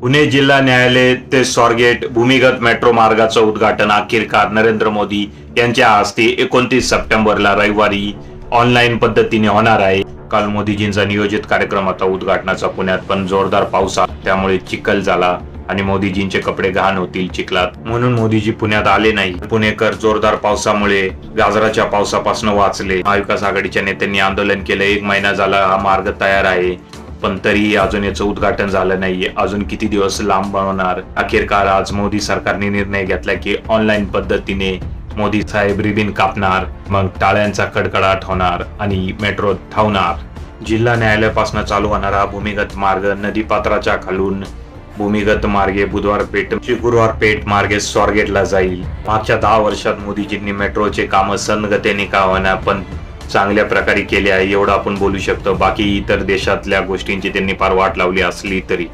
पुणे जिल्हा न्यायालय ते स्वारगेट भूमिगत मेट्रो मार्गाचं उद्घाटन अखेरकार नरेंद्र मोदी यांच्या हस्ते एकोणतीस सप्टेंबरला रविवारी ऑनलाईन पद्धतीने होणार आहे. काल मोदीजींचा नियोजित कार्यक्रम उद्घाटनाचा. पुण्यात पण जोरदार पाऊस त्यामुळे चिखल झाला आणि मोदीजींचे कपडे घाण होतील चिखलात. म्हणून मोदीजी पुण्यात आले नाही. पुणेकर जोरदार पावसामुळे गाजराच्या पावसापासून वाचले. महाविकास आघाडीच्या नेत्यांनी आंदोलन केलं. एक महिना झाला हा मार्ग तयार आहे. पण तरीही अजून याचं उद्घाटन झालं नाहीये. अजून किती दिवस लांब बनवणार अखेरकार आज मोदी सरकारने निर्णय घेतला की ऑनलाईन पद्धतीने मोदी साहेब रिबिन कापणार मग टाळ्यांचा कडकडाट होणार आणि मेट्रो ठावणार जिल्हा न्यायालयापासून चालू होणारा भूमिगत मार्ग नदीपात्राच्या खालून भूमिगत मार्गे बुधवार पेठ गुरुवार पेठ मार्गे स्वारगेटला जाईल. मागच्या दहा वर्षात मोदीजींनी मेट्रोचे कामं संगतेने का होणार पण चांगल्या प्रकारे केले आहे एवढं आपण बोलू शकतो. बाकी इतर देशातल्या गोष्टींची त्यांनी फार वाट लावली असली तरी.